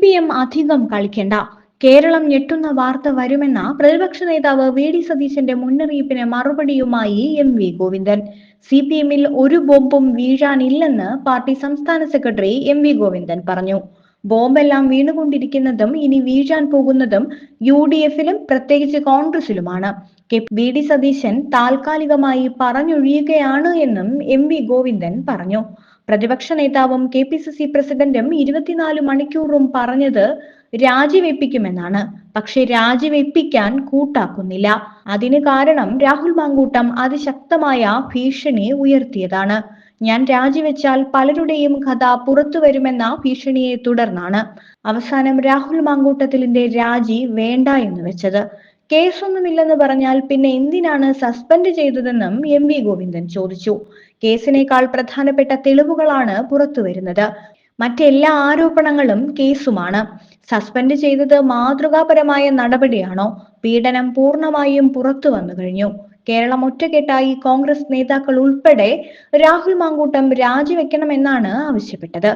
P M അധികം കളിക്കേണ്ട. കേരളം ഞെട്ടുന്ന വാർത്ത വരുമെന്ന പ്രതിപക്ഷ നേതാവ് വി ഡി സതീശന്റെ മുന്നറിയിപ്പിന് മറുപടിയുമായി M V Govindan. C P എമ്മിൽ ഒരു ബോംബും വീഴാനില്ലെന്ന് പാർട്ടി സംസ്ഥാന സെക്രട്ടറി എം വി ഗോവിന്ദൻ പറഞ്ഞു. ബോംബെല്ലാം വീണുകൊണ്ടിരിക്കുന്നതും ഇനി വീഴാൻ പോകുന്നതും യു ഡി എഫിലും പ്രത്യേകിച്ച് കോൺഗ്രസിലുമാണ്. കെ വി ഡി സതീശൻ താൽക്കാലികമായി പറഞ്ഞൊഴിയുകയാണ് എന്നും എം വി ഗോവിന്ദൻ പറഞ്ഞു. പ്രതിപക്ഷ നേതാവും കെ പി സി സി പ്രസിഡന്റും ഇരുപത്തിനാല് മണിക്കൂറും പറഞ്ഞത് രാജിവെപ്പിക്കുമെന്നാണ്. പക്ഷെ രാജിവെപ്പിക്കാൻ കൂട്ടാക്കുന്നില്ല. അതിന് കാരണം രാഹുൽ മാങ്കൂട്ടം അതിശക്തമായ ഭീഷണി ഉയർത്തിയതാണ്. ഞാൻ രാജിവെച്ചാൽ പലരുടെയും കഥ പുറത്തു വരുമെന്ന ഭീഷണിയെ തുടർന്നാണ് അവസാനം രാഹുൽ മാങ്കൂട്ടത്തിലിന്റെ രാജി വേണ്ട എന്ന് വെച്ചത്. കേസൊന്നുമില്ലെന്ന് പറഞ്ഞാൽ പിന്നെ എന്തിനാണ് സസ്പെൻഡ് ചെയ്തതെന്നും എം വി ഗോവിന്ദൻ ചോദിച്ചു. കേസിനേക്കാൾ പ്രധാനപ്പെട്ട തെളിവുകളാണ് പുറത്തുവരുന്നത് മറ്റെല്ലാ ആരോപണങ്ങളും കേസുമാണ്. സസ്പെൻഡ് ചെയ്തത് മാതൃകാപരമായ നടപടിയാണോ? പീഡനം പൂർണമായും പുറത്തു വന്നു കഴിഞ്ഞു. കേരളം ഒറ്റക്കെട്ടായി കോൺഗ്രസ് നേതാക്കൾ ഉൾപ്പെടെ രാഹുൽ മാങ്കൂട്ടം രാജിവെക്കണമെന്നാണ് ആവശ്യപ്പെട്ടത്.